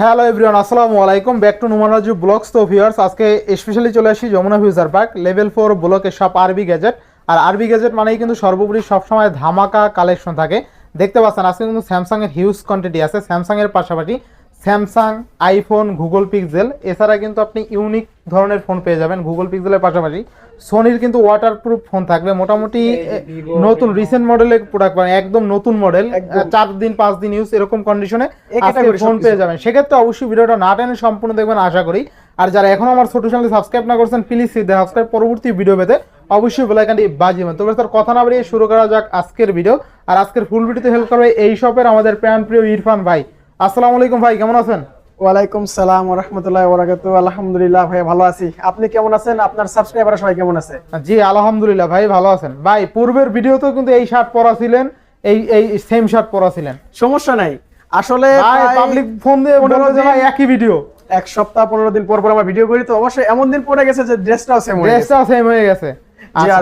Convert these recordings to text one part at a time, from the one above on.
Hello everyone আসসালামু আলাইকুম। Back to নুমানাজু ব্লগস তো ভিউয়ার্স আজকে স্পেশালি চলে আসি Jamuna future park level four ব্লকের সব আরবি গ্যাজেট আর আরবি গ্যাজেট মানেই কিন্তু সর্বোপরি সবসময় ধামাকা কালেকশন থাকে। দেখতে পাচ্ছেন, আজকে কিন্তু স্যামসাংয়ের হিউজ কোয়ান্টিটি আছে। স্যামসাংয়ের পাশাপাশি স্যামসাং আইফোন গুগল পিক্সেল এছাড়া কিন্তু আপনি ইউনিক ধরনের ফোন পেয়ে যাবেন গুগল পিক্সেলের পাশাপাশি। সোনির কিন্তু ওয়াটারপ্রুফ ফোন থাকবে। মোটামুটি নতুন রিসেন্ট মডেলের প্রোডাক্ট পাবেন। একদম নতুন মডেল। চার দিন পাঁচ দিন ইউজ এরকম কন্ডিশনে ফোন। পেয়ে যাবেন। সেক্ষেত্রে অবশ্যই ভিডিওটা না টেনে সম্পূর্ণ দেখবেন আশা করি। আর যারা এখনও আমার ছোট চ্যানেল সাবস্ক্রাইব না করছেন প্লিজ সাবস্ক্রাইব পরবর্তী ভিডিও পেতে অবশ্যই বেলাইকানটি বাজিবেন তবে তার কথা না বাড়িয়ে শুরু করা যাক আজকের ভিডিও আর আজকের ফুল ভিডিওতে হেল্প করবে এই শপের আমাদের প্রাণ প্রিয় ইরফান ভাই। আসসালামু আলাইকুম ভাই কেমন আছেন? ওয়ালাইকুম সালাম রাহমাতুল্লাহি ওয়া বারাকাতুহু। আলহামদুলিল্লাহ ভাই ভালো আছি। আপনি কেমন আছেন? আপনার সাবস্ক্রাইবার সবাই কেমন আছে? জি আলহামদুলিল্লাহ ভাই ভালো আছেন। ভাই পূর্বের ভিডিওতেও কিন্তু এই শার্ট পরা ছিলেন এই এই সেম শার্ট পরা ছিলেন। সমস্যা নাই। আসলে পাবলিক ফোন দিয়ে পনেরো বলল যে ভাই একই ভিডিও এক সপ্তাহ পনেরো দিন পর পর আমরা ভিডিও করি তো অবশ্যই এমন দিন পড়ে গেছে যে ড্রেসটাও সেম ড্রেসটাও সেম হয়ে গেছে। আচ্ছা।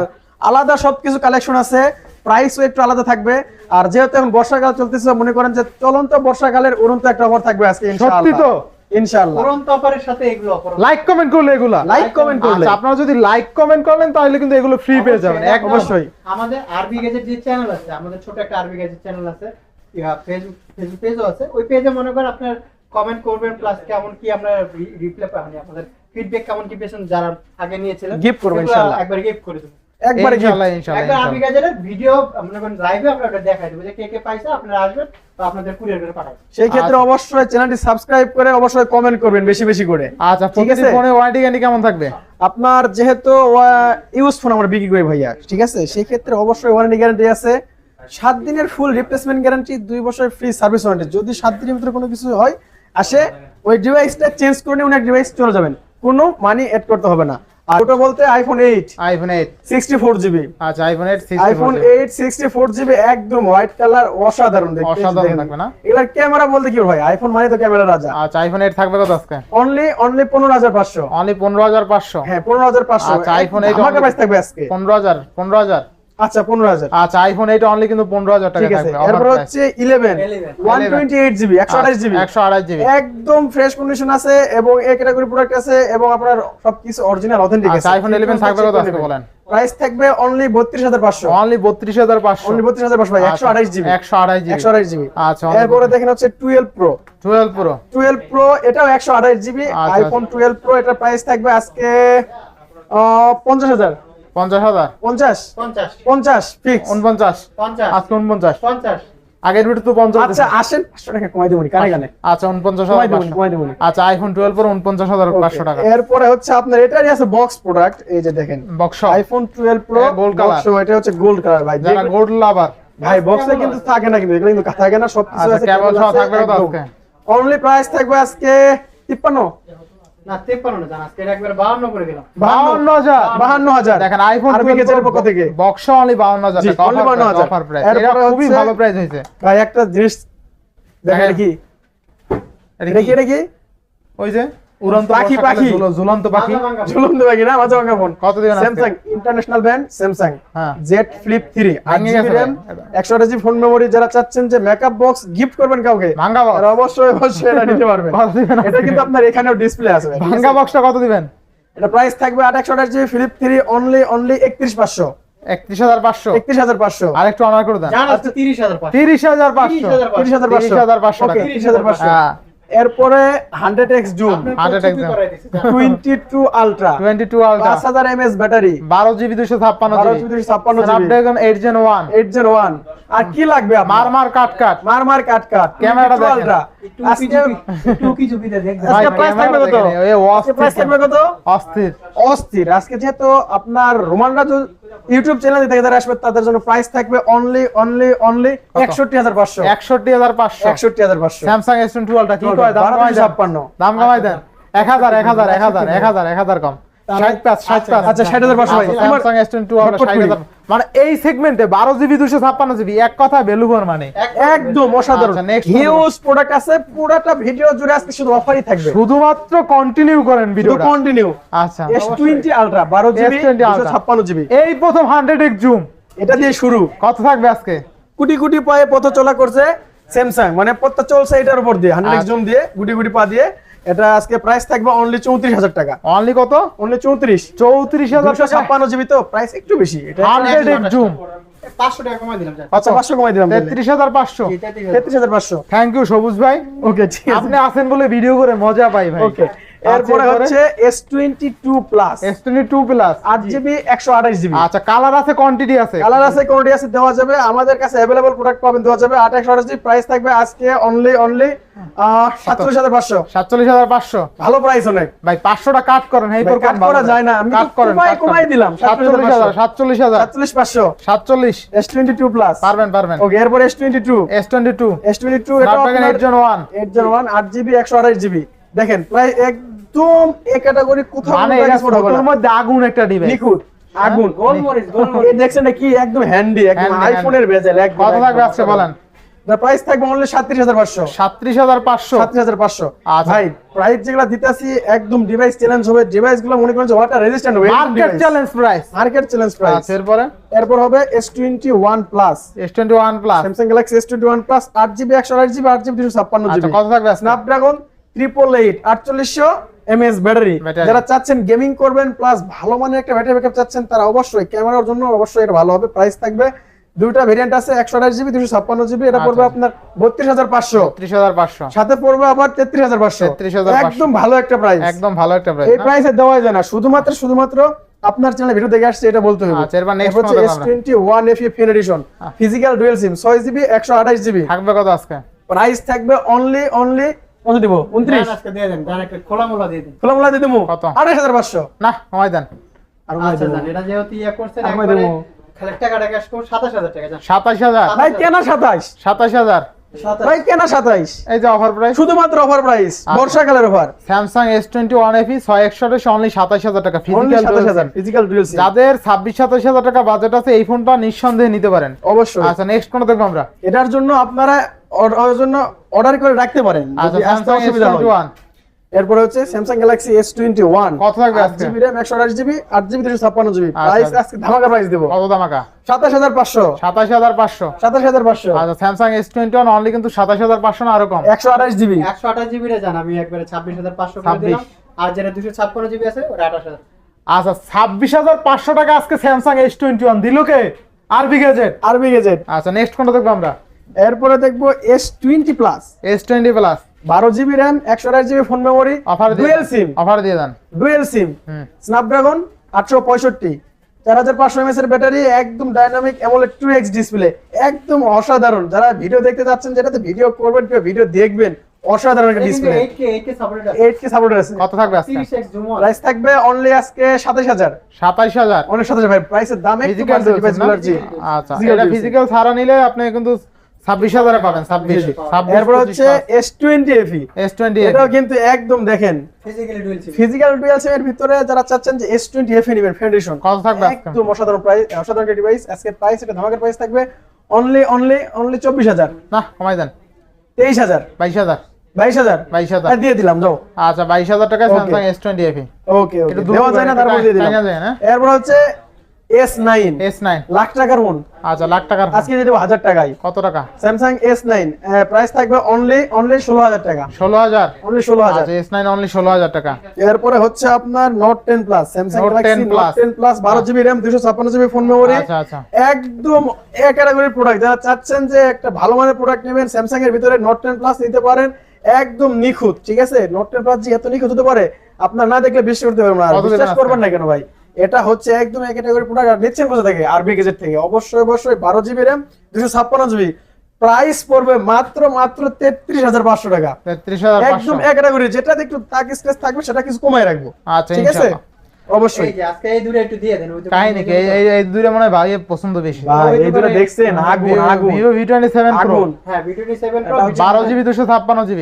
আলাদা সবকিছু কালেকশন আছে। প্রাইসও একটু আলাদা থাকবে। আর যেহেতু এখন বর্ষাকাল চলতেছে মনে করেন যে চলন্ত বর্ষাকালের উড়ন্ত একটা অফার থাকবে আজকে সত্যি তো? ইনশাআল্লাহ। তুরন্ত অফারের সাথে এগুলো অফার লাইক কমেন্ট করলে এগুলা? লাইক কমেন্ট করলে। আচ্ছা আপনারা যদি লাইক কমেন্ট করেন তাহলে কিন্তু এগুলো ফ্রি পেয়ে যাবেন অবশ্যই। আমাদের আরবি গেজেট যে চ্যানেল আছে আমাদের ছোট একটা আরবি গেজেট চ্যানেল আছে ফেসবুক ফেসবুক পেজও আছে। ওই পেজে মনে করেন আপনার কমেন্ট করবেন প্লাস কেমন কি রিপ্লাই মানে আপনাদের ফিডব্যাক কেমন কি পেয়েছেন যারা আগে নিয়েছিলেন Gift করব সেগুলো ইনশাআল্লাহ। একবার গিফট করে একবারে। ইনশাআল্লাহ ইনশাআল্লাহ ইনশাআল্লাহ। ভিডিও লাইভে আমরা ওটা দেখাই দেবো যে কে কে পাইছে আপনারা আসবেন বা আপনাদের কুরিয়ার করে পাঠাবেন সেই ক্ষেত্রে অবশ্যই চ্যানেলটি সাবস্ক্রাইব করে অবশ্যই কমেন্ট করবেন বেশি বেশি করে। আচ্ছা ঠিক প্রতিটি আছে? ফোনে ওয়ারেন্টি গ্যারান্টি কেমন থাকবে? আপনার যেহেতু ইউজ ফোন আমরা বিক্রি করি ভাইয়া ঠিক আছে? সেই ক্ষেত্রে অবশ্যই ওয়ারেন্টি গ্যারান্টি আছে। সাত দিনের ফুল রিপ্লেসমেন্ট গ্যারান্টি দুই বছরের ফ্রি সার্ভিস ওয়ারেন্টি যদি সাত দিনের ভিতরে কোনো কিছু হয় আসে ওই ডিভাইসটা চেঞ্জ করে নিয়ে অনেক ডিভাইস চলে যাবেন। কোনো মানি এড করতে হবে না। আর ওটা বলতে iPhone eight iPhone 8 sixty four GB আচ্ছা iPhone 8 iPhone eight sixty four GB একদম হোয়াইট কালার অসাধারণ দেখতে। অসাধারণ থাকবে না? এগুলার ক্যামেরা বলতে কি ভাই? আইফোন মানে তো ক্যামেরা রাজা। আচ্ছা আইফোন 8 থাকবে কত আজকে? অনলি অনলি পনেরো হাজার পাঁচশো। অনলি 15500 হ্যাঁ পনেরো হাজার পাঁচশো। আচ্ছা, আইফোন 8 আমাকে only- প্রাইস থাকবে আজকে। 15000 15000 আচ্ছা পনেরো হাজার। আচ্ছা আইফোন 8 অনলি কিন্তু 15000 টাকা থাকবে এরপর হচ্ছে eleven 11 one twenty eight GB একশো আঠাশ জিবি 128 জিবি একদম ফ্রেশ কন্ডিশন আছে এবং এ ক্যাটাগরি প্রোডাক্ট আছে এবং আপনার সবকিছু অরিজিনাল অথেন্টিক আছে। আচ্ছা আইফোন 11 থাকবে কত আজকে বলেন? প্রাইস থাকবে অনলি বত্রিশ হাজার পাঁচশো। অনলি 32500 অনলি বত্রিশ হাজার পাঁচশো ভাই একশো আঠাশ জিবি 128 জিবি একশো আঠাশ জিবি আচ্ছা এরপরে দেখেন হচ্ছে twelve pro 12 pro twelve pro এটাও একশো আঠাশ জিবি আচ্ছা, আইফোন টুয়েলভ প্রো এটার প্রাইস থাকবে আজকে পঞ্চাশ হাজার? 50000 পঞ্চাশ। পঞ্চাশ। পঞ্চাশ ফিক্স 49 পঞ্চাশ। আজকে 49 পঞ্চাশ। আগের ভিডিও তো 50 আচ্ছা আসেন। পাঁচশো টাকা কমাই দেবো কানে কানে। আচ্ছা কমাই দেবো কমাই দেবো আচ্ছা আইফোন 12 প্রো 49500 টাকা। এরপরে হচ্ছে আপনার এটারই আছে বক্স প্রোডাক্ট এই যে দেখেন। Box iPhone 12 pro gold color। এটা হচ্ছে গোল্ড কালার ভাই। যারা গোল্ড লাভার ভাই বক্সে কিন্তু থাকে না কিন্তু এগুলো কিন্তু থাকে না সব কিছু আচ্ছা আছে কেবল সহ থাকবে আজকে? অনলি প্রাইস থাকবে আজকে 53 না তেপ্পান্ন না জান আজকে একবার বাহান্ন করে দিলাম। 52000 52000 দেখেন আইফোন পক্ষ থেকে। বক্স অনলি 52000 জি, টাকা only 52,000 অফার প্রাইস এটা খুবই ভালো প্রাইস হয়েছে। ভাই একটা জিনিস দেখেন। এটা কি? এটা কি কি? এটা কি? ওই যে? উড়ন্ত পাখি, পাখি। ঝুলন্ত পাখি। ঝুলন্ত ভাই না? মাঝে ভাঙা ফোন। কত আজকে? স্যামসাং ইন্টারন্যাশনাল ব্র্যান্ড স্যামসাং হ্যাঁ। জেড ফ্লিপ 3 8 ভেঙে জিবি র‍্যাম 128 ফোন মেমোরি যারা চাচ্ছেন যে মেকআপ বক্স গিফট করবেন কাউকে ভাঙ্গা বক্স অবশ্যই অবশ্যই এটা নিতে পারবেন। এটা কিন্তু আপনার এখানেও ডিসপ্লে আছে ভাঙ্গা বক্সটা কত দিবেন? এটা প্রাইস থাকবে আট একশো আঠাশ GB flip three only only একত্রিশ পাঁচশো। 31500 একত্রিশ হাজার পাঁচশো। আর একটু অনার করে দেন। তিরিশ হাজার পাঁচশো। 30500 তিরিশ হাজার পাঁচশো। 30500 টাকা তিরিশ হাজার পাঁচশো। হ্যাঁ। এরপরে hundred X zoom. Hundred copy একদম। করাই দিছি, টোয়েন্টি টু আলট্রা 22 আলট্রা পাঁচ হাজার এমএস ব্যাটারি 12 জিবি 256 বারো জিবি জিবি ছাপ্পান্ন GB Snapdragon 8 gen 1 eight gen one আর কি লাগবে আপনার? মার মার কাট কাট মার মার কাট কাট ক্যামেরাটা দেখেন। আলট্রা আজকে আজকে প্রাইস থাকবে কত? প্রাইস অস্থির। থাকবে কত? অস্থির। অস্থির। আজকে যেহেতু আপনার রোমানরা ইউটিউব চ্যানেল থেকে যারা আসবে তাদের জন্য প্রাইস থাকবে অনলি অনলি অনলি একষট্টি হাজার পাঁচশো। 61500 একষট্টি হাজার পাঁচশো। স্যামসাং S22 আলট্রা কি? কয়? দাম বারো কমাই দুশো দেন। ছাপ্পান্ন। দাম কমাই দেন। 1000 1000 1000 1000 1000 কম। 65 65 আচ্ছা, 60,500 ভাই। আমার- স্যামসাং S22 আলট্রা ঝটপট করি। 60000 মানে এই সেগমেন্টে 12 জিবি 256 জিবি এক কথা মানে। একদম অসাধারণ। আচ্ছা, হিউজ প্রোডাক্ট আছে পুরোটা ভিডিও জুড়ে আজকে শুধু অফারই থাকবে। শুধুমাত্র কন্টিনিউ করেন কন্টিনিউ আচ্ছা। এস টোয়েন্টি আলট্রা বারো জিবি ছাপ্পান্ন জিবি এই প্রথম 100 এক্স জুম এটা দিয়ে শুরু। কত থাকবে আজকে? কোটি কোটি পায়ে পথ চলা করছে। স্যামসাং মানে পত্তা চলছে এটার উপর দিয়ে হান্ড্রেড। জুম দিয়ে গুটি গুটি পা দিয়ে এটা আজকে প্রাইস থাকবে অনলি চৌত্রিশ হাজার টাকা। অনলি কত? অনলি চৌত্রিশ। চৌত্রিশ হাজার ছাপ্পান্ন জিবি তো প্রাইস একটু বেশি। এটা হান্ড্রেড জুম। পাঁচশো কমাই দিলাম যান। আচ্ছা পাঁচশো কমাই দিলাম তেত্রিশ হাজার পাঁচশো। তেত্রিশ হাজার। পাঁচশো। থ্যাংক ইউ সবুজ ভাই। ওকে আপনি আছেন বলে ভিডিও করে মজা পাই ভাই। ওকে এরপরে হচ্ছে S22 plus S22 plus 8GB 128GB আচ্ছা কালার আছে কোয়ান্টিটি আছে। কালার আছে কোয়ান্টিটি আছে দেওয়া যাবে। আমাদের কাছে अवेलेबल প্রোডাক্ট পাবেন দেওয়া যাবে 828GB প্রাইস থাকবে আজকে অনলি অনলি 47500 47500 ভালো প্রাইস অনেক। ভাই 500 টা কাট করেন এই পর কাট করা যায় না। আমি কাট করেন কমাই কমাই দিলাম 47000 47000 47500 47 S22 প্লাস পারবেন পারবেন। ওকে এরপর S22 S22 S22 এটা আপনাদের জন্য 1 8GB 128GB দেখেন প্রায় একদম এ ক্যাটাগরি কোথাও মানে না। মধ্যে আগুন একটা ডিভাইস নিখুঁত আগুন। গোলমরিচ, গোলমরিচ। এই দেখছেন না কি? একদম হ্যান্ডি একদম আইফোনের বেজেল একদম কত থাকবে আজকে বলেন? প্রাইস থাকবে অনলি সাতত্রিশ হাজার পাঁচশো। সাতত্রিশ হাজার পাঁচশো? সাতত্রিশ হাজার পাঁচশো। আচ্ছা। ভাই প্রাইস যেগুলো দিতেছি একদম ডিভাইস চ্যালেঞ্জ হবে। ডিভাইসগুলো মনে করেন যে ওয়াটার রেজিস্ট্যান্ট হবে। Market challenge price market challenge price আচ্ছা এরপরে? এরপর হবে S twenty one plus S twenty one plus Samsung Galaxy S twenty one plus আট জিবি একশো আট জিবি আট জিবি দুশো ছাপ্পান্ন আচ্ছা জিবি কত থাকবে স্ন্যাপড্রাগন ট্রিপল এইট আটচল্লিশশো এমএস ব্যাটারি যারা চাচ্ছেন গেমিং করবেন প্লাস ভালো মানের একটা ব্যাটারি ব্যাকআপ চাচ্ছেন তারা অবশ্যই ক্যামেরার জন্য অবশ্যই এটা ভালো হবে প্রাইস থাকবে। দুইটা ভেরিয়েন্ট আছে একশো আঠাশ জিবি দুশো ছাপ্পান্ন জিবি এটা পড়বে আচ্ছা। আপনার বত্রিশ হাজার পাঁচশো। ত্রিশ হাজার পাঁচশো। সাথে পড়বে আবার তেত্রিশ হাজার পাঁচশো। 33,500 একদম ভালো একটা প্রাইস একদম ভালো একটা প্রাইস এই প্রাইসে দেওয়া যায় না শুধুমাত্র শুধুমাত্র আপনার চ্যানেলে ভিডিও দেখে আসছে এটা বলতে হবে। আচ্ছা, এরপর next হচ্ছে কোনটা S twenty one F fan edition physical dual SIM ছয় জিবি একশো আঠাশ জিবি থাকবে কত আজকে? প্রাইস থাকবে অনলি অনলি কত দিব? উনত্রিশ। যান, আজকে দিয়ে দেন খোলা মোলা দিয়ে দিন। খোলামোলা দিয়ে দেবো? কত? আঠাশ হাজার পাঁচশো। না কমাই দেন। আর আচ্ছা যান, এটা যেহেতু ইয়ে করছেন আমি দেবো। খালি টাকাটা ক্যাশ করুন সাতাশ টাকা যান ভাই কেনা ভাই কেনা এই যে অফার প্রাইস শুধুমাত্র অফার প্রাইস আচ্ছা। বর্ষাকালের offer Samsung S twenty one FE ছয় একশো অনলি সাতাশ হাজার টাকা ফিজিক্যাল সাতাশ হাজার ফিজিক্যাল ডুয়েল সিম যাদের ছাব্বিশ সাতাশ হাজার টাকা বাজেট আছে এই ফোনটা নিঃসন্দেহে নিতে পারেন। অবশ্যই। আচ্ছা নেক্সট কোনটা দেখব আমরা? এটার জন্য আপনারা জন্য অর্ডার করে রাখতে পারেন আচ্ছা যদি আসতে অসুবিধা হয়। এরপরে হচ্ছে Samsung Galaxy S twenty one কত থাকবে আজকে? জিবি র্যাম একশো আঠাশ জিবি আট জিবি দুশো ছাপ্পান্ন জিবি আচ্ছা। প্রাইস আজকে ধামাকা প্রাইস দেবো। কত দামাকা সাতাশ হাজার পাঁচশো। সাতাশ হাজার পাঁচশো। সাতাশ হাজার পাঁচশো। আচ্ছা Samsung S twenty one only কিন্তু সাতাশ হাজার পাঁচশো না আরও কম? একশো আঠাশ জিবি একশো আঠাশ জিবি রে যান আমি একবারে ছাব্বিশ হাজার পাঁচশো করে 26 দিলাম। আর যেটা দুশো ছাপ্পান্ন জিবি আছে ওটা আঠাশ হাজার। আচ্ছা ছাব্বিশ হাজার পাঁচশো টাকা আজকে স্যামসাং এস টোয়েন্টি ওয়ান দিল কে? আরবি গেজেট আরবি গেজেট আচ্ছা নেক্সট কোনটা দেখব আমরা? এরপরে দেখব S twenty plus S twenty plus বারো জিবি র্যাম একশো আঠাশ GB phone memory offer dual SIM offer দিয়ে দেন। ডুয়েল সিম স্ন্যাপড্রাগন আটশো পঁয়ষট্টি। চার হাজার পাঁচশো এমএস এর ব্যাটারি একদম dynamic AMOLED two X display একদম অসাধারণ। যারা ভিডিও দেখতে যাচ্ছেন যেটাতে ভিডিও করবেন কিংবা ভিডিও দেখবেন অসাধারণ একটা display eight K eight K supported আছে। কত থাকবে আজকে? জুম প্রাইস থাকবে অনলি আজকে সাতাশ হাজার। সাতাইশ হাজার? অনেক সাতাশ ভাই। প্রাইসের দাম একটু ফিজিক্যাল বাড়ছে ডিভাইসগুলোর জি আচ্ছা এটা ফিজিক্যাল ছাড়া নিলে আপনি কিন্তু ছাব্বিশ হাজারে পাবেন ছাব্বিশ এরপর হচ্ছে S twenty FE S twenty এটাও কিন্তু একদম দেখেন ফিজিক্যালি ডুয়েল সিম এর ভিতরে যারা চাচ্ছেন যে এস টোয়েন্টি এফ নেবেন ফাউন্ডেশন কত থাকবে একদম অসাধারণ প্রাইস অসাধারণ একটা ডিভাইস আজকে প্রাইস এটা ধামাকার প্রাইস থাকবে অনলি অনলি অনলি চব্বিশ হাজার। না কমাই দেন। তেইশ হাজার। বাইশ হাজার। বাইশ হাজার। বাইশ হাজার। দিয়ে দিলাম যাও। আচ্ছা বাইশ হাজার টাকা Samsung S twenty F E okay okay দেওয়া যায় না তারপর দিয়ে দিলাম। এরপর হচ্ছে S nine S nine lakh টাকার ফোন আচ্ছা লাখ টাকার আজকে দিয়ে দেবো হাজার টাকায়। কত টাকা? স্যামসাং এস নাইন প্রাইস থাকবে অনলি অনলি ষোলো হাজার টাকা। ষোলো হাজার? অনলি ষোলো হাজার। আচ্ছা এস নাইন অনলি ষোলো হাজার টাকা। এরপরে হচ্ছে আপনার note ten plus Samsung Note Galaxy 10 Plus। Ten plus বারো জিবি র্যাম দুশো ছাপ্পান্ন জিবি ফোন মেমোরি আচ্ছা আচ্ছা। একদম এক ক্যাটাগরির প্রোডাক্ট যারা চাচ্ছেন যে একটা ভালো মানের প্রোডাক্ট নেবেন স্যামসাং এর ভিতরে নোট টেন প্লাস নিতে পারেন একদম নিখুঁত ঠিক আছে? নোট টেন প্লাস যে এত নিখুঁত হতে পারে আপনার না দেখলে বিশ্বাস করতে পারবেন না। বিশ্বাস করবেন না কেন ভাই? এটা হচ্ছে একদম এক ক্যাটাগরি প্রোডাক্ট আর নিচ্ছেন কোথা থেকে? আরবি গেজেট থেকে। অবশ্যই অবশ্যই বারো জিবি র্যাম দুশো ছাপ্পান্ন জিবি প্রাইস পড়বে মাত্র মাত্র তেত্রিশ হাজার পাঁচশো টাকা। তেত্রিশ হাজার একদম এক ক্যাটাগরি যেটা একটু তাক স্ক্রেচ থাকবে সেটা কিছু কমাই রাখব। আচ্ছা ঠিক আছে? অবশ্যই। আজকে এই দুটো একটু দিয়ে দেন ওই যে এই এই- এই মনে হয় ভাই পছন্দ বেশি। ভাই এই দুটো দেখছেন? আগুন আগুন। ভিভো ভি টোয়েন্টি সেভেন আগুন। হ্যাঁ এটা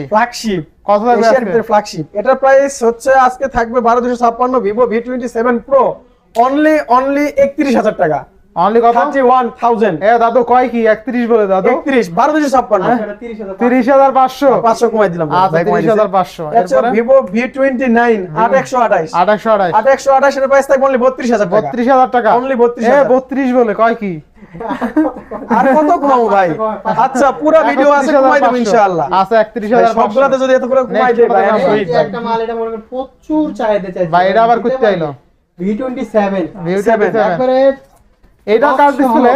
ফ্ল্যাগশিপ কত থাকবে আজকে? ফ্ল্যাগশিপ প্রাইস হচ্ছে আজকে থাকবে বারো দুশো ছাপ্পান্ন Vivo V twenty seven pro only only একত্রিশ হাজার টাকা। অনলি কত? Thirty one thousand. এ দাদু কয় কি? একত্রিশ বলে দাদু। একত্রিশ বারো দুশো ছাপ্পান্ন তিরিশ হাজার তিরিশ হাজার পাঁচশো। পাঁচশো কমাই দিলাম। আচ্ছা তিরিশ হাজার পাঁচশো। এরপরে? ভিভো ভি টোয়েন্টি নাইন আট একশো আঠাশ। আট একশো আঠাশের প্রাইস থাকবে অনলি বত্রিশ হাজার টাকা। বত্রিশ হাজার টাকা? Only 32,000 এ বত্রিশ বলে কয় কি? আর কত কমাবো ভাই? আচ্ছা পুরো ভিডিও আছে কমাই দেবো ইনশাআল্লাহ। ভাই, হাজার সবগুলাতে যদি এত করে কমাই দেয় ভাই। একটা মাল এটা মনে করেন প্রচুর চাহিদা চাইছে। ভাই, এটা আবার করতে আইলো? V twenty seven View Seven, 27 একবারে এটা কার্ড ডিসপ্লে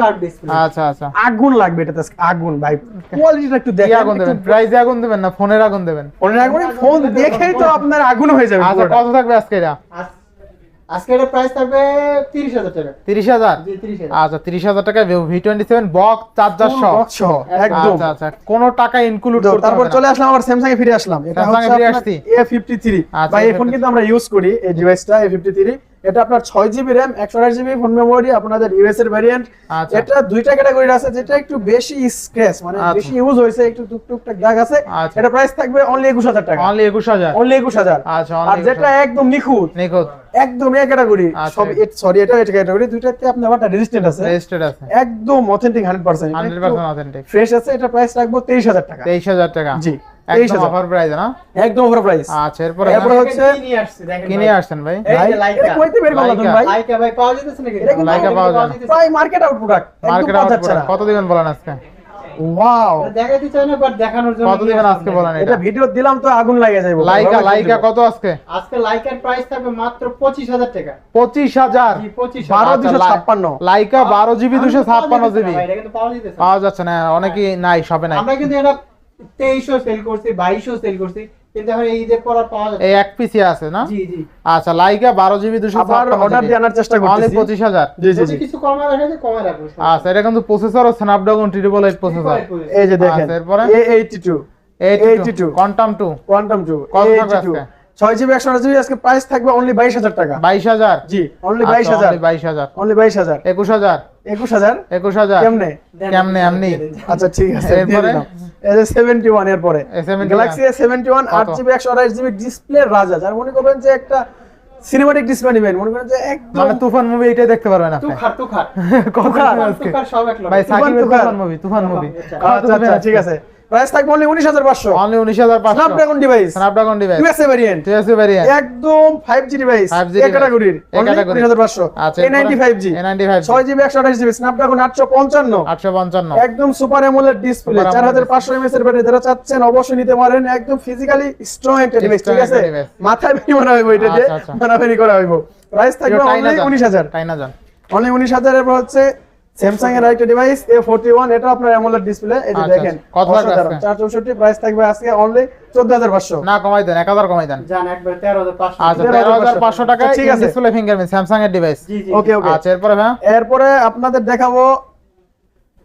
কার্ড ডিসপ্লে আচ্ছা আচ্ছা। আগুন লাগবে এটাতে আগুন ভাই। কোয়ালিটিটা একটু কি দেখেন আগুন দেবেন? আগুন দেবেন না ফোনের আগুন দেবেন? মনে রাখবেন ফোন দেখেই তো আপনার আগুন হয়ে যাবে আচ্ছা কত থাকবে আজকে এটা? আজকে প্রাইস থাকবে টাকা। জি আচ্ছা টাকা বক্স চার্জার সহ। Box সহ, একদম। আচ্ছা আচ্ছা কোনো টাকা ইনক্লুড করতে তারপর চলে আসলাম আবার এ ফিরে আসলাম। এটা Samsung এ হচ্ছে ফিরে A53 আচ্ছা, ভাই এখন A53 কিন্তু আমরা ইউজ করি এই ডিভাইসটা A53 এটা আপনার 6 GB RAM 128 GB phone memory আপনাদের ইউএস এর ভ্যারিয়েন্ট আচ্ছা। এটা দুইটা ক্যাটাগরির আছে যেটা একটু বেশি স্ক্র্যাচ মানে আচ্ছা। বেশি ইউজ হয়েছে একটু টুক টুক টাক দাগ আছে। আচ্ছা। এটা প্রাইস থাকবে অনলি 21000 টাকা। অনলি একুশ হাজার। অনলি 21000 আচ্ছা, আর যেটা একদম নিখুঁত। নিখুঁত। একদম এই ক্যাটাগরি। সব সরি এটা এটা ক্যাটাগরি দুইটাতে আপনার আবার রেজিস্ট্যান্ট আছে। রেজিস্টার্ড আছে। একদম authentic 100% hundred percent authentic fresh আছে এটা প্রাইস রাখব 23000 টাকা। তেইশ হাজার টাকা। জি, একদম অফার প্রাইস না? একদম ওভার প্রাইস আচ্ছা এরপরে এরপরে হচ্ছে- কি নিয়ে আসছে দেখেন কিনে আসছেন ভাই? এই ভাই যে লাইকা কইতে বের করলাম ভাই। লাইকা ভাই পাওয়া যেতেছে নাকি? লাইকা পাওয়া যায়। না। মার্কেট আউট প্রোডাক্ট মার্কেট পাওয়া যাচ্ছে কত দিবেন বলেন আজকে? ওয়াও দেখাইতে চাই না বাট দেখানোর জন্য কত দিবেন আজকে বলেন এটা? এটা ভিডিও দিলাম তো আগুন লাগে যাবে লাইকা লাইকা কত আজকে? আজকে লাইকার প্রাইস থাকবে মাত্র পঁচিশ হাজার টাকা। জি বারো আচ্ছা, দুশো লাই- ছাপ্পান্ন। লাইকা বারো জিবি দুশো ছাপ্পান্ন জিবি। পাওয়া যাচ্ছে না অনেকেই নাই সবে নাই। আমরা কিন্তু এটা তেইশও সেল করছি বাইশও সেল করছি কিন্তু এখন এই ঈদের পর পাওয়া এই এক পিসি আছে না? না। জি জি। আচ্ছা লাইকা বারো জিবি দুশো আবার অর্ডার দিয়ে চেষ্টা করতেছি। পঁচিশ হাজার। জি জি কিছু কমে রাখা যায় কমে রাখব আচ্ছা এটা কিন্তু প্রসেসর ও স্ন্যাপড্রাগন ট্রিপল এইট প্রসেসর এই যে দেখেন আচ্ছা, এরপরে? A82 eight 82 quantum two quantum 2 কত থাকবে A82 আজকে? 6 জিবি 128 জিবি আজকে প্রাইস থাকবে অনলি 22000 টাকা। বাইশ হাজার? জি অনলি 22000 বাইশ হাজার। অনলি 22000 একুশ হাজার। 21000 একুশ হাজার। কেমনে? কেমনে এমনি? আচ্ছা ঠিক আছে এরপরে? যে 71 এর পরে। A71 গ্যালাক্সি A71 কত? 8 জিবি 128 জিবি ডিসপ্লে রাজা যার মনে করবেন যে একটা সিনেমাটিক ডিসপ্লে নেবেন মনে করেন যে একদম মানে তুফান মুভি এটাই দেখতে পারবেন আপনি। তুখার তুখার। তুখার, দিবেন আজকে? তুখার সব এক ভাই সাকিবের তুফান। তুফান মুভি তুফান মুভি আচ্ছা। আচ্ছা ঠিক আছে। প্রাইস থাকবে অনলি 19500 অনলি উনিশ হাজার পাঁচশো। Snapdragon device Snapdragon device USA variant TSC variant একদম 5G ডিভাইস 5G এই ক্যাটাগরির অনলি 19500 আচ্ছা, A95G A95G 6 GB 128 GB Snapdragon 855 আটশো পঞ্চান্ন। একদম সুপার অ্যামোলেড ডিসপ্লে 4500 এমএস এর ব্যাটারি যারা চাচ্ছেন অবশ্যই নিতে পারেন। একদম ফিজিক্যালি স্ট্রং একটা ডিভাইস ঠিক আছে? মাথায় বেরি মারা হইব এটা দিয়ে। আচ্ছা, আচ্ছা। করা হইব। প্রাইস থাকবে অনলি 19000 তাই অনলি 19000 এর পর হচ্ছে স্যামসাং এর আরেকটা ডিভাইস A41 এটা আপনার অ্যামোলেড ডিসপ্লে এই যে আচ্ছা, দেখেন আচ্ছা। কত অসাধারণ। 464 প্রাইস থাকবে আজকে অনলি 14500 না কমাই দেন এক হাজার কমাই দেন। জান একবার তেরো হাজার পাঁচশো। আচ্ছা তেরো তেরো হাজার হাজার পাঁচশো টাকা ঠিক ঠিক আছে। ডিসপ্লে ফিঙ্গারপ্রিন্ট স্যামসাং এর ডিভাইস জি জি ওকে ওকে আচ্ছা এরপরে ভাই এরপরে আপনাদের দেখাবো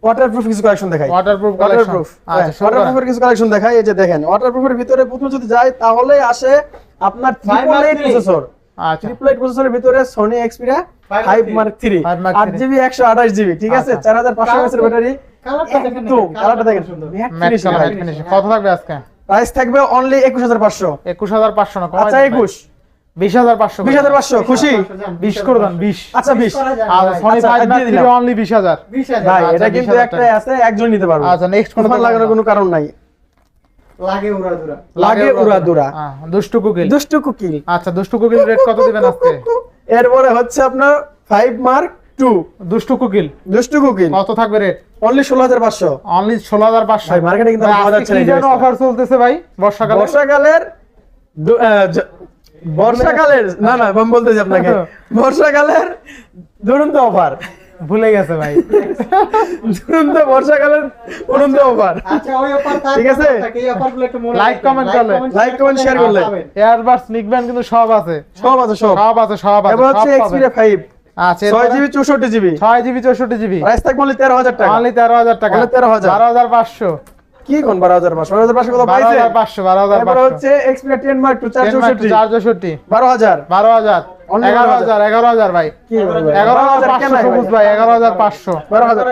ওয়াটারপ্রুফ কিছু কালেকশন দেখাই। ওয়াটারপ্রুফ কালেকশন ওয়াটারপ্রুফ আচ্ছা। ওয়াটারপ্রুফের কিছু কালেকশন দেখাই এই যে দেখেন ওয়াটারপ্রুফের ভিতরে প্রথমে যদি যাই তাহলে আসে আপনার Five triple Mark eight three। Processor আচ্ছা। প্রসেসরের ভিতরে Sony Xperia Five five mark three 5 Mark আট three। জিবি একশো আঠাশ জিবি ঠিক আছে? আচ্ছা। চার হাজার পাঁচশো এমএস এর ব্যাটারি। কালারটা দেখেন কালারটা দেখেন। কত থাকবে আজকে? প্রাইস থাকবে অনলি একুশ হাজার পাঁচশো। একুশ হাজার পাঁচশো না আচ্ছা একুশ। বিশ হাজার পাঁচশো বিশ হাজার পাঁচশো খুশি? বিশ করে দেন বিশ। আচ্ছা বিশ। আর সনি আচ্ছা, ফাইভ দিয়ে দিলাম। অনলি বিশ হাজার। ভাই আচ্ছা, এটা কিন্তু একটাই আছে একজন নিতে পারবে। আচ্ছা নেক্সট কোন লাগানোর কোনো কারণ নাই। লাগে উড়া লাগে উড়াদুরা। দুষ্টু কুকিল। দুষ্টু কুকিল। আচ্ছা দুষ্টু কুকিল রেট কত দিবেন আজকে? এরপরে হচ্ছে আপনার ফাইভ মার্ক টু দুষ্টু কুকিল। দুষ্টু কুকিল। কত থাকবে রেট অনলি ষোলো হাজার পাঁচশো। অনলি ষোলো হাজার পাঁচশো। ভাই, এ কিন্তু পাওয়া যাচ্ছে না এই অফার চলতেছে ভাই? বর্ষাকালে? বর্ষাকালের বর্ষাকালের না না আমি বলতেছি আপনাকে। বর্ষাকালের দুরন্ত অফার ভুলে গেছে ভাই। দুরন্ত বর্ষাকালের উড়ন্ত অফার। আচ্ছা ওই অফার ঠিক আছে? এই অফারগুলো একটু মনে লাইক কমেন্ট করলে। লাইক কমেন্ট শেয়ার করলে। এয়ারবাস নিকব্যান্ড কিন্তু সব আছে। সব আছে সব। সব আছে সব আছে এবার হচ্ছে এক্সপিরে এক্সপিরিয়া পাবেন। ফাইভ আচ্ছা ছয় জিবি চৌষট্টি জিবি ছয় জিবি চৌষট্টি জিবি প্রাইস থাকবে অনলি তেরো হাজার টাকা। অনলি তেরো হাজার টাকা। Only 13,000 বারো হাজার পাঁচশো। কি কোন বারো হাজার পাঁচশো? বারো হাজার পাঁচশো কত বারো পাইছে? হাজার পাঁচশো বারো হাজার এরপরে পাঁচশো। হচ্ছে এক্সপিরিয়া টেন মার্ক টু চার Ten mark চৌষট্টি চার চৌষট্টি বারো হাজার। বারো হাজার। Only এগারো 12,000 হাজার এগারো হাজার ভাই। কি বলব? এগারো হাজার কেন পাঁচশো সবুজ ভাই এগারো হাজার পাঁচশো। বারো হাজার।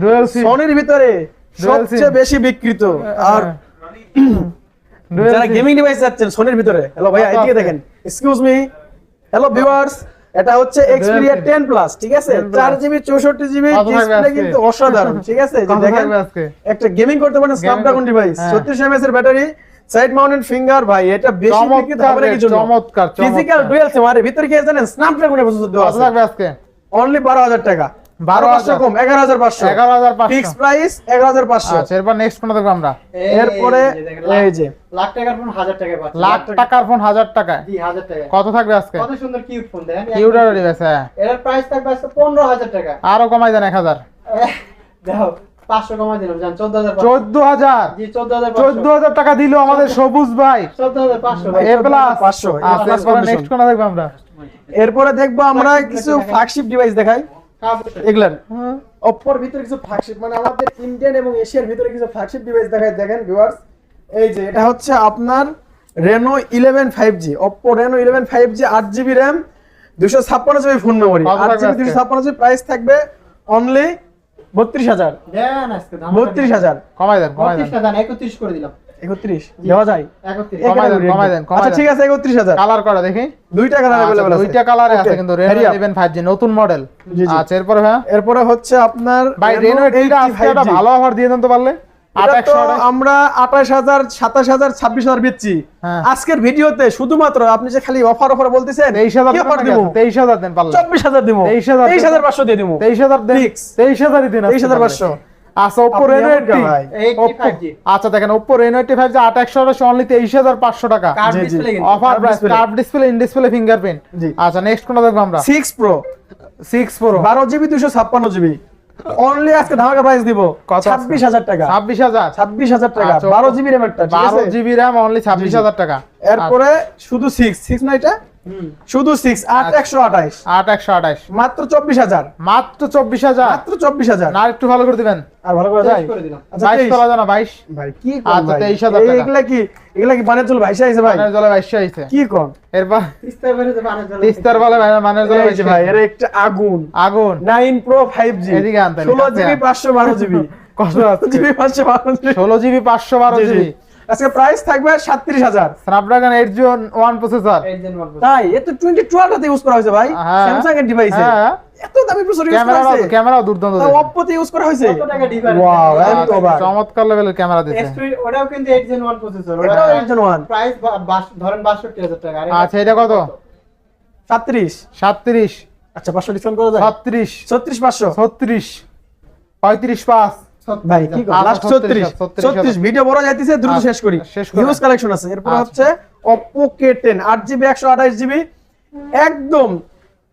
ডুয়েল সিম সোনির ভিতরে সবচেয়ে। বেশি বিকৃত আর ডুয়েল যারা গেমিং ডিভাইস যাচ্ছেন সোনির ভিতরে। হ্যালো ভাই এদিকে? দেখেন। এক্সকিউজ মি হ্যালো ভিউয়ার্স এটা হচ্ছে এক্সপিরিয়া 10 প্লাস ঠিক আছে? 10 plus। 4 জিবি 64 জিবি ডিসপ্লে কিন্তু অসাধারণ ঠিক আছে? যে দেখেন একটা গেমিং করতে পারেন স্ন্যাপড্রাগন ডিভাইস হ্যাঁ। 36 এমএস এর ব্যাটারি সাইড মাউন্টেড ফিঙ্গার ভাই এটা বেশি চমৎকার হবে কিছু চমৎকার। ফিজিক্যাল ডুয়াল সিম আরে ভিতরে কি জানেন? স্ন্যাপড্রাগনের প্রসেসর দেওয়া আছে। আজকে? অনলি 12000 টাকা। বারো 12,000 কম এগারো হাজার পাঁচশো। এগারো হাজার ফিক্স প্রাইস এগারো হাজার পাঁচশো। আচ্ছা হ্যাঁ। আরও কমাই দেন এক হাজার। চোদ্দ হাজার চোদ্দ হাজার? টাকা দিল আমাদের সবুজ ভাই। পাঁচশো এ প্লাস 500, A আচ্ছা এরপরে দেখব আমরা। এরপরে দেখব আমরা কিছু। ফ্ল্যাগশিপ ডিভাইস দেখাই। এগুলার? অপ্পোর ভিতরে কিছু ফ্ল্যাগশিপ মানে আমাদের ইন্ডিয়ান এবং এশিয়ার ভিতরে কিছু ফ্ল্যাগশিপ ডিভাইস দেখাই দেখেন ভিউয়ার্স এই যে এটা হচ্ছে আপনার Reno eleven five G Oppo Reno eleven five G আট জিবি র্যাম দুশো ছাপ্পান্ন জিবি ফোন মেমোরি আট জিবি দুশো ছাপ্পান্ন জিবি প্রাইস থাকবে অনলি বত্রিশ হাজার। বত্রিশ হাজার। কমাই দেন কমাই দেন। একত্রিশ করে দিলাম। একত্রিশ? দেওয়া যায়? একত্রিশ। কমাই দেন, কমাই দেন, আচ্ছা ঠিক আছে একত্রিশ হাজার। কালার করা দেখি। দুইটা কালার আচ্ছা, আছে। দুইটা কালারে আছে কিন্তু hurry 11 5G নতুন মডেল জি, জি। আচ্ছা এরপরে হ্যাঁ এরপরে হচ্ছে আপনার ভাই Reno এইটা আজকে একটা ভালো অফার দিয়ে দেন তো পারলে। এটা তো 2800 আমরা আঠাশ হাজার সাতাশ হাজার ছাব্বিশ হাজার বেচছি। হ্যাঁ। আজকের ভিডিওতে শুধুমাত্র আপনি যে খালি অফার অফার বলতেছেন তেইশ হাজার তেইশ হাজার দেন চব্বিশ হাজার দিব। 23,000 তেইশ হাজার পাঁচশো দিয়ে দিব। তেইশ হাজার তেইশ হাজারই দিন 23,500 আচ্ছা ওপো এমন কে ভাই? 85G আচ্ছা দেখেন ওপো রেনো এইটটি ফাইভ যে আট একশো অনলি তেইশ হাজার পাঁচশো টাকা। Offer price display। Curve display in display fingerprint আচ্ছা নেক্সট কোনটা দেখব আমরা? সিক্স প্রো সিক্স প্রো বারো জিবি দুশো ছাপ্পান্ন জিবি অনলি আজকে ধামাকা প্রাইস দিব। কত আজকে? ছাব্বিশ হাজার টাকা। ছাব্বিশ হাজার। ছাব্বিশ হাজার টাকা। আচ্ছা, বারো Oppo- জিবি র্যামেরটা ঠিক বারো জিবি র্যাম অনলি ছাব্বিশ হাজার টাকা। এরপরে শুধু সিক্স সিক্স না এটা? শুধু সিক্স আট আচ্ছা। একশো আঠাইশ আট একশো আঠাশ। মাত্র চব্বিশ হাজার। মাত্র চব্বিশ হাজার। মাত্র চব্বিশ হাজার। না একটু ভালো করে দিবেন। আর ভালো করে যায় করে দিলাম। আচ্ছা বাইশ বাইশ। ভাই কি আচ্ছা, কোন ভাই 23,000 টাকা। এগুলা কি এগুলা কি বানের ভাইসা আইছে ভাই? মানের জলে বাইশ হয়েছে। কি এরপর তিস্তার বলে ভাই- মানের জলে এই ভাই এর একটা আগুন। আগুন। Nine pro five G. এদিকে আনতে হবে, ষোলো জিবি পাঁচশো বারো জিবি। কত আছে? জিবি পাঁচশো বারো জিবি ষোলো জিবি পাঁচশো বারো। জিবি। আজকে প্রাইস থাকবে সাতত্রিশ হাজার। Snapdragon eight G one processor eight gen one তাই এ তো টোয়েন্টি টুয়েলভ ইউজ করা হয়েছে ভাই। হ্যাঁ। স্যামসাং এর ডিভাইসে হ্যাঁ। এত দামি প্রসেসর ইউজ করা ক্যামেরা হয়েছে। ক্যামেরাও দুর্দান্ত দিছে। অপ্পো তে ইউজ করা হয়েছে। কত টাকা difference? ওয়াও আচ্ছা, এত ভাই। চমৎকার লেভেলের ক্যামেরা S20 ওটাও কিন্তু এইট জেন ওয়ান প্রসেসর এটাও একজন ওয়ান প্রাইস ধরেন বাষট্টি হাজার টাকা। আচ্ছা এটা কত? সাতত্রিশ। সাতত্রিশ। আচ্ছা পাঁচশো ডিসকাউন্ট করে যায় ছত্রিশ। ছত্রিশ পাঁচশো। ছত্রিশ। পঁয়ত্রিশ পাঁচ। ভাই কি লাস্ট 36, 36 ভিডিও বড় যাইতেছে দ্রুত আচ্ছা, শেষ করি। শেষ হিউজ কালেকশন আছে। এরপর আচ্ছা। হচ্ছে Oppo K10 আট জিবি একশো আঠাশ জিবি একদম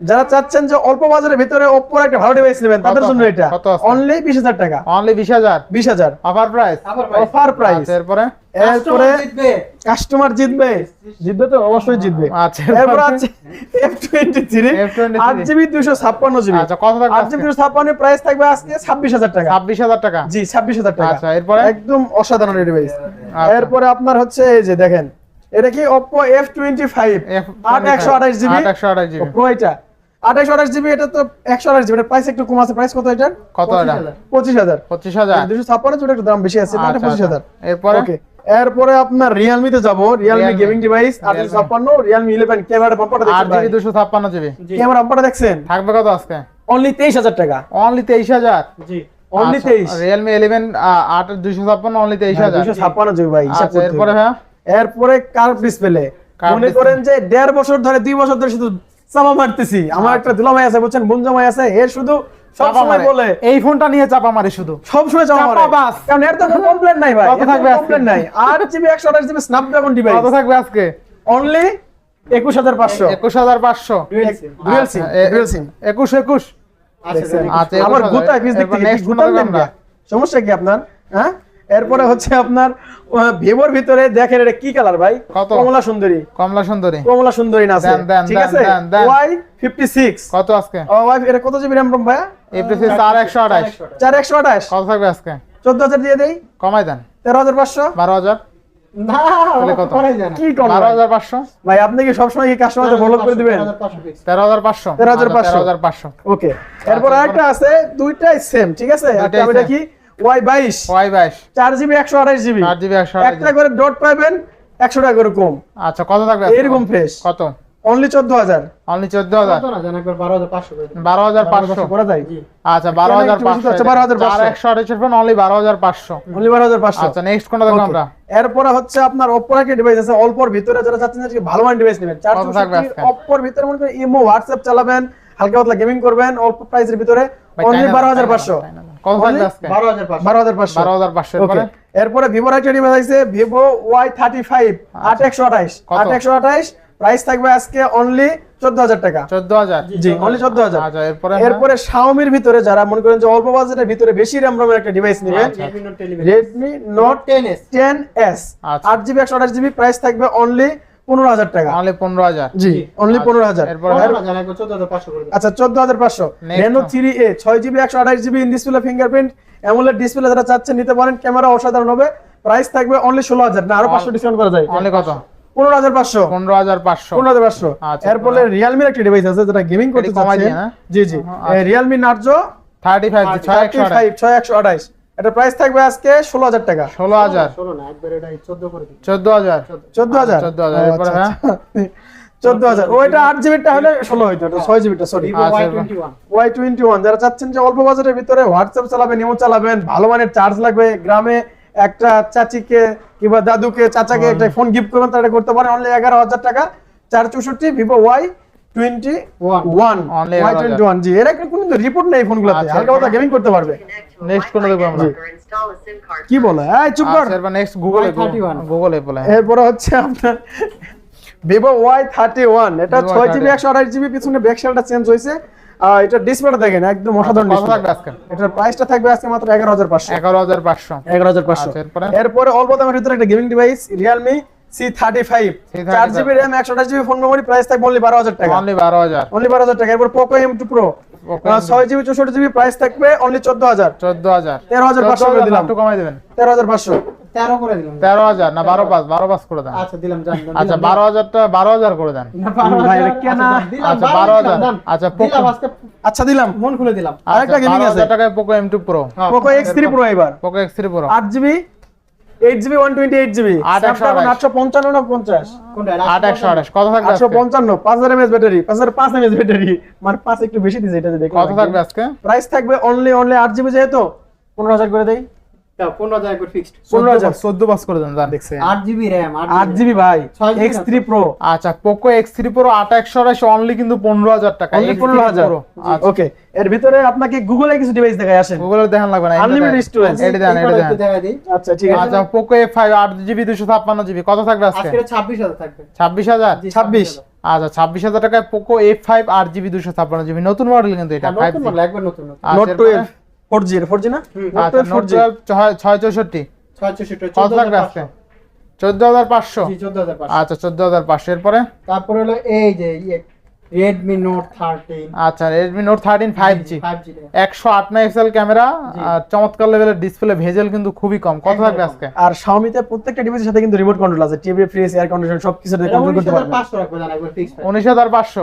যারা চাচ্ছেন যে অল্প বাজারের ভিতরে Oppo একটা ভালো ডিভাইস নেবেন তাদের জন্য এটা অনলি বিশ হাজার টাকা। অনলি বিশ হাজার? বিশ হাজার। অফার প্রাইস অফার প্রাইস এরপরে? এরপরে জিতবে। কাস্টমার জিতবে। জিতবে তো অবশ্যই জিতবে। আচ্ছা, এরপর? আছে F23 F23 আট জিবি ছাপ্পান্ন আচ্ছা কত থাকবে আট জিবি দুশো ছাপ্পান্ন প্রাইস থাকবে আজকে ছাব্বিশ হাজার টাকা। ছাব্বিশ হাজার টাকা? জি ছাব্বিশ হাজার টাকা। আচ্ছা, এরপরে? একদম অসাধারণ ডিভাইস আচ্ছা। এরপরে আপনার হচ্ছে এই যে দেখেন এটা কি Oppo F25 আট একশো আঠাশ জিবি। আট একশো আঠাশ জিবি প্রো এটা আট একশো আঠাশ জিবি এটা তো একশো আঠাশ জিবি প্রাইস একটু কম আছে। প্রাইস কত এটার? কত পঁচিশ হাজার। পঁচিশ হাজার। দুশো ছাপ্পান্ন জিবি একটু দাম বেশি আছে। আচ্ছা, পঁচিশ হাজার। আচ্ছা। এরপরে? ওকে এরপরে আপনার রিয়েলমি তে রিয়েলমি গেমিং ডিভাইস আট ছাপ্পান্ন রিয়েলমি ইলেভেন ক্যামেরা বাম্পারটা দেখছেন জিবি দুশো ছাপ্পান্ন জিবি? ক্যামেরা বাম্পারটা দেখছেন? থাকবে কত আজকে? অনলি তেইশ হাজার টাকা। অনলি তেইশ হাজার? জি। অনলি তেইশ। রিয়েলমি ইলেভেন আট দুশো ছাপ্পান্ন অনলি তেইশ হাজার। দুশো ছাপ্পান্ন জিবি ভাই হিসাব আচ্ছা করতে এরপরে হ্যাঁ এরপরে কার্ভ ডিসপ্লে মনে করেন যে দেড় বছর ধরে দুই বছর ধরে শুধু চাপা মারতেছি। আমার একটা দুলামাই আছে বুঝছেন? বুনজামাই আছে এর শুধু সব চাপা সময় মারে। বলে। এই ফোনটা নিয়ে চাপা মারে শুধু। সব সময় চাপা মারে। বাস। কারণ এর তো কমপ্লেন নাই ভাই। কত থাকবে কমপ্লেন নাই। আট জিবি একশো আঠাশ জিবি স্ন্যাপড্রাগন ডিভাইস কত থাকবে আজকে? অনলি একুশ হাজার পাঁচশো। একুশ হাজার পাঁচশো। Dual সিম আচ্ছা, ডুয়েল সিম একুশ একুশ। আচ্ছা আচ্ছা, আবার 21,000 গুতা পিস দেখতে? সমস্যা কি আপনার? হ্যাঁ? এরপরে হচ্ছে আপনার ভিভোর ভিতরে দেখেন এটা কি কালার ভাই? কমলা সুন্দরী। কমলা সুন্দরী। কমলা সুন্দরী না ঠিক আছে। ওয়াই ফিফটি সিক্স কত আজকে? ওয়াই এটা কত জিবি র্যাম রম ভাইয়া? এফটিসি চার একশো আঠাশ। চার একশো আঠাশ। কত থাকবে আজকে? চোদ্দ হাজার দিয়ে দেই। কমাই দেন। না কি কম বারো হাজার পাঁচশো। ভাই আপনি কি সবসময় কি কাস্টমারদের ফলো করে দিবেন? 1500 fix। তেরো হাজার পাঁচশো। 13,500 তেরো হাজার পাঁচশো। ওকে। এরপর আরেকটা আছে দুইটাই সেম ঠিক আছে? ওয়াই বাইশ। ওয়াই বাইশ। চার জিবি একশো আঠাশ জিবি। চার জিবি একশো আঠাশ একটা করে ডট পাবেন একশো টাকা করে কম। আচ্ছা কত থাকবে এরকম ফ্রেশ কত? অনলি চোদ্দ হাজার। অনলি চোদ্দ হাজার? কত না জানা একবার 12500 করে দিন। বারো হাজার পাঁচশো। করা যায়? আচ্ছা বারো হাজার পাঁচশো। হচ্ছে? 12,500 একশো আঠাশের ফোন অনলি বারো হাজার পাঁচশো। অনলি বারো হাজার পাঁচশো। আচ্ছা নেক্সট কোনটা দেখব আমরা? এরপরে হচ্ছে আপনার অপ্পোর একটা ডিভাইস আছে অল্পর ভিতরে যারা চাচ্ছেন ভালো মান ডিভাইস নেবেন। চার থাকবে ভিতরে মনে করেন ইমো হোয়াটসঅ্যাপ চালাবেন হালকা পাতলা গেমিং করবেন অল্প প্রাইসের ভিতরে। এরপরে ডিভাইস আছে ভিভো ওয়াই থার্টি ফাইভ আট একশো আঠাইশ আট একশো আঠাইশ প্রাইস থাকবে আজকে অনলি চোদ্দ হাজার টাকা। চোদ্দ হাজার? জি অনলি চোদ্দ হাজার। আচ্ছা এরপরে? এরপরে শাওমির ভিতরে যারা মনে করেন যে অল্প বাজেটের ভিতরে বেশি র্যাম রমের একটা ডিভাইস নেবেন Redmi note ten S ten S. আট জিবি একশো আঠাশ জিবি প্রাইস থাকবে অনলি পনেরো হাজার টাকা। অনলি পনেরো হাজার। জি অনলি পনেরো হাজার। চোদ্দ হাজার পাঁচশো আচ্ছা চোদ্দ হাজার পাঁচশো। রেনো থ্রি এ ছয় জিবি একশো আঠাশ GB in display fingerprint AMOLED display যারা চাচ্ছেন নিতে পারেন ক্যামেরা অসাধারণ হবে। প্রাইস থাকবে অনলি ষোলো হাজার। না আরও পাঁচশো ডিসকাউন্ট করা যায়। অনলি কত? পনেরো হাজার পাঁচশো। পনেরো হাজার পাঁচশো। পনেরো হাজার পাঁচশো। আচ্ছা, এরপরে রিয়েলমির একটা ডিভাইস আছে যেটা গেমিং করতে? জি জি। রিয়েলমি নার্জো থার্টি ফাইভ ছয় একশো ফাইভ ছয় একশো আঠাইশ এটা প্রাইস থাকবে আজকে ষোলো হাজার টাকা। ষোলো হাজার। না একবার এটা চোদ্দ হাজার। চোদ্দ হাজার। চোদ্দ হাজার, হ্যাঁ? চোদ্দ হাজার। ওইটা আট জিবিটা হলে ষোলো হইতো ছয় জিবিটা সরি আচ্ছা, Y twenty one Y twenty one যারা চাচ্ছেন যে অল্প বাজারের ভিতরে হোয়াটসঅ্যাপ চালাবেন ইমো চালাবেন ভালো মানের চার্জ লাগবে গ্রামে একটা চাচিকে কিংবা দাদুকে চাচাকে একটা ফোন গিফট করবেন তারা করতে পারেন। অনলি এগারো হাজার টাকা। চার চৌষট্টি Vivo Y twenty One. One Only Y 11,000 twenty one G এর একটা কোনো রিপোর্ট নেই ফোনগুলোতে আচ্ছা, হালকা পাতলা গেমিং করতে পারবে। Next কোনটা দেখব আমরা? কি বলে? এই চুপ কর। আচ্ছা, নেক্সট গুগল গুগল বলে। এরপরে হচ্ছে আপনার ভিভো ওয়াই থার্টি ওয়ান এটা ছয় জিবি Y31 একশো আঠাশ জিবি পিছনে চেঞ্জ হয়েছে। আর এটা ডিসপ্লেটা দেখেন একদম অসাধারণ আচ্ছা, থাকবে আজকে? এটার প্রাইসটা থাকবে আজকে মাত্র এগারো হাজার পাঁচশো। এগারো হাজার পাঁচশো। এগারো হাজার পাঁচশো। এরপরে? এরপরে অল্প দামের ভিতরে একটা গেমিং ডিভাইস রিয়েলমি C35 চার জিবি র্যাম একশো আঠাশ জিবি ফোন মেমোরি প্রাইস থাকবে অনলি বারো হাজার টাকা। অনলি বারো হাজার। অনলি বারো হাজার টাকা। এরপর Poco M two pro Poco M2 ছয় জিবি চৌষট্টি জিবি প্রাইস থাকবে অনলি চোদ্দ হাজার। চোদ্দ হাজার। তেরো হাজার পাঁচশো করে দিলাম একটু কমাই দেবেন। তেরো হাজার করে দিলাম। তেরো হাজার না বারো পাঁচ বারো পাঁচ করে দেন। আচ্ছা দিলাম জান আচ্ছা দিলাম, বারো হাজারটা হাজার করে দেন। ভাই, কেনা? আচ্ছা, আচ্ছা, বারো বারো হাজার। আচ্ছা, দিলাম, Poco- আচ্ছা দিলাম। মন খুলে দিলাম। আরেকটা gaming আছে। টাকায় পোকো এম টু প্রো হ্যাঁ, পোকো এক্স থ্রি প্রো এবার পোকো এক্স থ্রি প্রো আট GB eight GB one twenty eight GB আট একশো আঠাশ। আটশো পঞ্চান্ন না পঞ্চাশ। কোনটা আট একশো আঠাশ। কত থাকবে আটশো আজকে? পঞ্চান্ন পাঁচ হাজার এমএস ব্যাটারি পাঁচ হাজার পাঁচ এমএস ব্যাটারি মানে পাঁচ একটু বেশি এটা দেখো কত থাকবে আজকে? প্রাইস থাকবে অনলি অনলি আট জিবি যেহেতু। পনেরো হাজার করে দেই। আচ্ছা পোকো এক্স থ্রি প্রো আট একশো অনলি কিন্তু পনেরো হাজার টাকা। পনেরো হাজার। ওকে এর ভিতরে আপনাকে গুগলে কিছু ডিভাইস দেখায় আসেন। গুগলে দেখান লাগবে না Unlimited storage। এটি দেন এটি দেন আচ্ছা ঠিক আছে। আচ্ছা পোকো এফ ফাইভ আট জিবি দুশো ছাপ্পান্ন জিবি কত থাকবে আজকে? আজকে ছাব্বিশ হাজার থাকবে। ছাব্বিশ হাজার? জি, 26 আচ্ছা ছাব্বিশ হাজার টাকায় পোকো এফ ফাইভ আট জিবি দুশো ছাপ্পান্ন জিবি নতুন মডেল কিন্তু এটা হ্যাঁ, ফাইভ নতুন একবার নতুন নতুন note twelve four G four G না? আচ্ছা ফোর নোট জি টুয়েলভ ছয় চৌষট্টি। ছয় চৌষট্টি কত থাকবে আজকে? চোদ্দ হাজার পাঁচশো? আচ্ছা চোদ্দ হাজার পাঁচশো। এরপরে? তারপরে হলো এই যে রেডমি নোট থার্টিন আচ্ছা Redmi note thirteen five G five G একশো আট মেগাপিক্সেল ক্যামেরা আর চমৎকার লেভেলের ডিসপ্লে ভেজেল কিন্তু খুবই কম। কত থাকবে আজকে? আর শাওমিতে প্রত্যেকটা ডিভাইসের সাথে কিন্তু রিমোট কন্ট্রোল আছে টিভি ফ্রিজ এয়ার কন্ডিশন সব কিছু কন্ট্রোল করতে পারবেন। পাঁচশো রাখব জানা একবার ফিক্সড উনিশ হাজার পাঁচশো?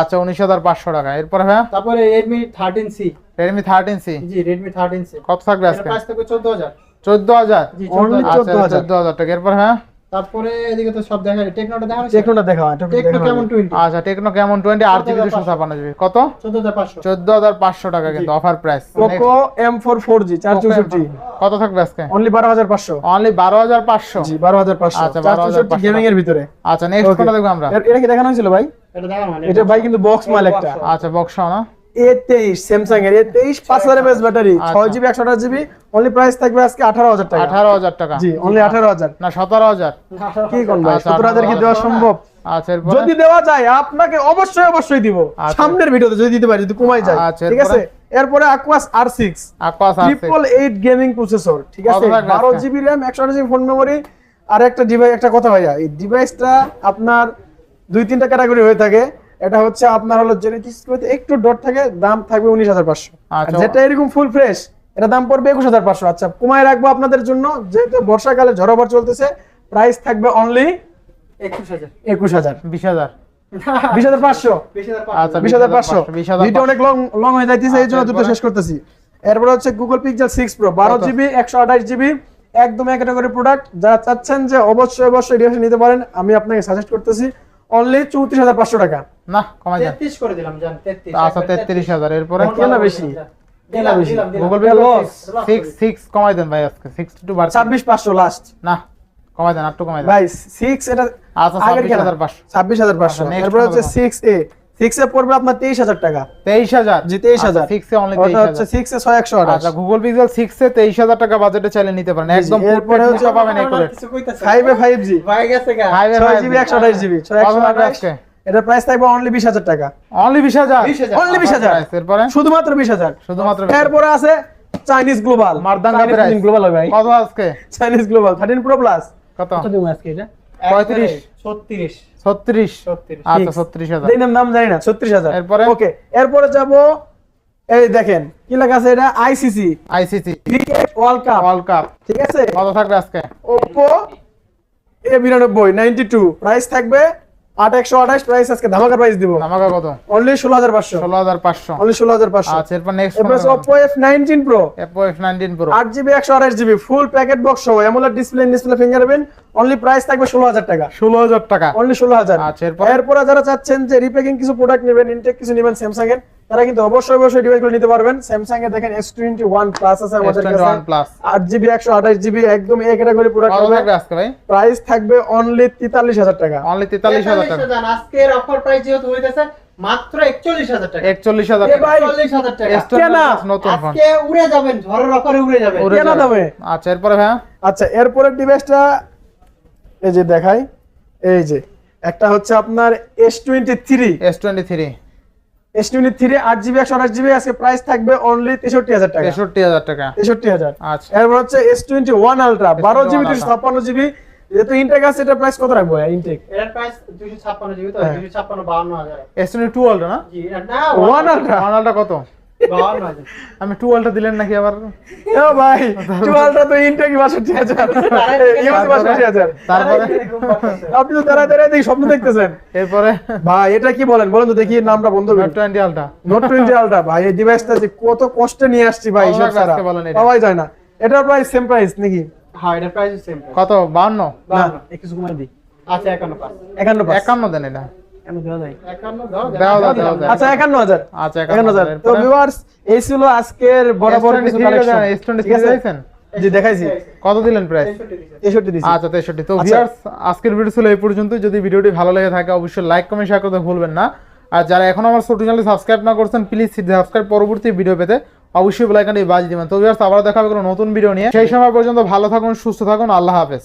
আচ্ছা উনিশ হাজার পাঁচশো টাকা। এরপর হ্যাঁ তারপরে Redmi thirteen C Redmi thirteen C G Redmi thirteen C কত থাকবে আজকে? প্রাইস থাকবে চোদ্দ হাজার। চোদ্দ হাজার? জি Only চোদ্দ হাজার। 14,000 আচ্ছা হাজার টাকা। এরপর হ্যাঁ তারপরে এদিকে তো সব দেখা টেকনোটা দেখা টেকনোটা দেখা টেকনো কেমন টোয়েন্টি আচ্ছা টেকনো কেমন টোয়েন্টি আট জিবি দুশো ছাপান্ন জিবি। কত? চোদ্দ হাজার পাঁচশো। চোদ্দ হাজার পাঁচশো টাকা কিন্তু offer price Poco M four four G চার চৌষট্টি। কত থাকবে আজকে? অনলি বারো হাজার পাঁচশো। অনলি বারো হাজার পাঁচশো। জি বারো হাজার পাঁচশো। আচ্ছা, চার 12,500 চৌষট্টি গেমিং এর ভিতরে। আচ্ছা নেক্সট. কোনটা দেখব আমরা? এটা কি দেখানো হয়েছিল ভাই? এটা মানে এটা ভাই কিন্তু বক্স মাল একটা। আচ্ছা বক্স না। এ তেইশ স্যামসাং এর এ তেইশ পাঁচ হাজার এমএস ব্যাটারি। আচ্ছা। ছয় জিবি একশো আঠাশ জিবি অনলি প্রাইস থাকবে আজকে আঠারো হাজার টাকা। আঠারো হাজার টাকা। জি অনলি আঠারো হাজার। না সতেরো হাজার। কি কোন ভাই? আচ্ছা, হাজার কি দেওয়া সম্ভব? আচ্ছা যদি দেওয়া যায় আপনাকে অবশ্যই অবশ্যই দিব। আচ্ছা। সামনের ভিডিওতে যদি দিতে পারি যদি কমাই যায়। আচ্ছা, ঠিক আছে? এরপরে Aquos R six Aquos triple eight gaming processor ঠিক আছে? বারো জিবি র্যাম একশো আঠাশ জিবি ফোন মেমোরি আর একটা ডিভাইস একটা কথা ভাইয়া এই ডিভাইসটা আপনার দুই তিনটা ক্যাটাগরি হয়ে থাকে। এটা হচ্ছে আপনার হলো জেনেটিক্স একটু ডট থাকে দাম থাকবে উনিশ হাজার পাঁচশো। আচ্ছা। যেটা এরকম ফুল ফ্রেশ এটা দাম পড়বে একুশ হাজার পাঁচশো। আচ্ছা কমায় রাখব আপনাদের জন্য যেহেতু বর্ষাকালে ঝড় চলতেছে প্রাইস থাকবে অনলি একুশ হাজার। বিশ হাজার। বিশ হাজার পাঁচশো। আচ্ছা বিশ হাজার পাঁচশো। ভিডিও অনেক লং লং হয়ে যাইতেছে এই জন্য আচ্ছা, দ্রুত শেষ করতেছি। এরপরে হচ্ছে গুগল পিক্সেল সিক্স প্রো বারো? জিবি একশো আঠাশ জিবি একদম এক ক্যাটাগরি প্রোডাক্ট যারা চাচ্ছেন যে অবশ্যই অবশ্যই নিতে পারেন আমি আপনাকে সাজেস্ট করতেছি। অনলি চৌত্রিশ হাজার পাঁচশো টাকা। না কমাই দেন। তেত্রিশ করে দিলাম জান আচ্ছা তেত্রিশ হাজার এরপরে কেনা বেশি? Google pay. সিক্স সিক্স কমাই দেন ভাই আজকে। সিক্স টু বার ছাব্বিশ পাঁচশো লাস্ট না কমাই দেন একটু কমাই দেন। ভাই সিক্স এটা আচ্ছা ছাব্বিশ হাজার পাঁচশো। ছাব্বিশ হাজার পাঁচশো। আচ্ছা, এরপরে হচ্ছে সিক্স এ সিক্সে পড়বে আপনার তেইশ হাজার টাকা। তেইশ হাজার? জি তেইশ হাজার। সিক্সে অনলি তেইশ ওটা হচ্ছে সিক্সে ছয় একশো আচ্ছা গুগল পিক্সেল সিক্সে তেইশ হাজার টাকা বাজেটে চাইলে নিতে পারেন। একদম এরপরে হচ্ছে পাবেন ফাইভে ফাইভ জি ভাই গেছে গা। ফাইভ ছয় জিবি একশো আঠাশ জিবি ছয় একশো আঠাশ। এটার প্রাইস থাকবে অনলি বিশ হাজার টাকা। অনলি বিশ হাজার? 20,000 অনলি বিশ হাজার। এরপরে? শুধুমাত্র বিশ হাজার। শুধুমাত্র এরপরে আছে চাইনিজ গ্লোবাল মারদাঙ্গা প্রাইস গ্লোবাল ভাই। কত আজকে? Chinese global thirteen pro plus কত? কত দিব আজকে এটা? পঁয়ত্রিশ। ছত্রিশ। ছত্রিশ। আচ্ছা ছত্রিশ হাজার। নাম নাম জানি না ছত্রিশ হাজার। এরপরে? ওকে এরপরে যাব এই দেখেন কি লেখা আছে এটা? ICC ICC cricket world cup world cup ঠিক আছে? কত থাকবে আজকে? ওপো এ বিরানব্বই নাইনটি টু প্রাইস থাকবে আট একশো আঠাশ প্রাইস আজকে ধামাকা প্রাইস দিব। আমাকে কত? অনলি ষোলো হাজার পাঁচশো। ষোলো হাজার পাঁচশো। অনলি ষোলো হাজার পাঁচশো। আচ্ছা এরপর নেক্সট এরপর Oppo F nineteen pro F nineteen pro আট জিবি একশো আঠাশ জিবি ফুল প্যাকেট বক্স সহ AMOLED display display fingerprint only price থাকবে ষোলো হাজার টাকা। ষোলো হাজার টাকা। অনলি ষোলো হাজার আচ্ছা, এরপর? এরপরে যারা চাচ্ছেন যে রিপেকিং কিছু প্রোডাক্ট নেবেন ইনটেক কিছু নেবেন স্যামসাং এর তারা কিন্তু অবশ্যই অবশ্যই ডিভাইসগুলো নিতে পারবেন। স্যামসাং এ দেখেন এস টোয়েন্টি ওয়ান প্লাস আছে আমাদের কাছে। Plus। আট জিবি একশো আঠাশ জিবি একদম এ ক্যাটাগরি প্রোডাক্ট হবে। আজকে ভাই? প্রাইস থাকবে অনলি তেতাল্লিশ হাজার টাকা। অনলি তেতাল্লিশ হাজার টাকা। আজকের অফার প্রাইস যেহেতু হইতেছে মাত্র একচল্লিশ হাজার টাকা। একচল্লিশ হাজার এ টাকা। ভাই, একচল্লিশ হাজার টাকা। S21 কেনা? নতুন ফোন আজকে উড়ে যাবেন ঝড়ের অফারে উড়ে যাবেন। কেনা। দামে? আচ্ছা এরপরে ভাইয়া? আচ্ছা এরপরের ডিভাইসটা এই যে দেখাই। এই যে একটা হচ্ছে আপনার S twenty three S twenty three S twenty three আট জিবি একশো আঠাশ জিবি আজকে প্রাইস থাকবে অনলি তেষট্টি হাজার টাকা। তেষট্টি হাজার টাকা। তেষট্টি হাজার। আচ্ছা। এরপর হচ্ছে এস টোয়েন্টি ওয়ান আলট্রা বারো জিবি S21 দুশো ছাপ্পান্ন জিবি যেহেতু ইনটেক আছে এটা প্রাইস কত রাখব ইনটেক প্রাইস জিবি তো এস টোয়েন্টি টু ওয়ালটা না? জি না ওয়ান আলট্রা ওয়ানটা কত? আমি টু ওয়ালটা দিলেন নাকি আবার? ও ভাই টুয়েলভটা তো ইনটেক বাষট্টি হাজার বাষট্টি হাজার তারপরে আপনি তো দাঁড়ায় দাঁড়ায় দেখি স্বপ্ন দেখতেছেন। এরপরে ভাই এটা কি বলেন? বলেন তো দেখি নামটা বন্ধ করেন twenty ultra note twenty ultra ভাই এই ডিভাইসটা যে কত কষ্টে নিয়ে আসছি ভাই? পাওয়াই যায় না। এটার প্রাইস সেম প্রাইস নাকি? হ্যাঁ এটার প্রাইস সেম কত? বাউন্ন না একটু কমাই দিই। আচ্ছা একান্ন পাঁচ একান্ন পাঁচ একান্ন দেন এটা। আচ্ছা একান্ন হাজার। আচ্ছা একান্ন হাজার। তো ভিউয়ার্স এই ছিল আজকের বরাবর কিছু কালেকশন এস টোয়েন্টি ঠিক থ্রি আছে? দিয়েছেন জি দেখাইছি। কত দিলেন প্রাইস তেষট্টি দিছি। আচ্ছা তো আচ্ছা। ভিউয়ার্স আজকের ভিডিও ছিল এই পর্যন্ত। যদি ভিডিওটি ভালো লেগে থাকে অবশ্যই লাইক কমেন্ট শেয়ার করতে ভুলবেন না। আর যারা এখন আমার ছোট চ্যানেল সাবস্ক্রাইব না করছেন প্লিজ সাবস্ক্রাইব পরবর্তী ভিডিও পেতে অবশ্যই বাজিয়ে দিবেন। তো ভিউয়ার্স আবার দেখা হবে কোনো নতুন ভিডিও নিয়ে। সেই সময় পর্যন্ত ভালো থাকুন সুস্থ থাকুন। আল্লাহ হাফেজ।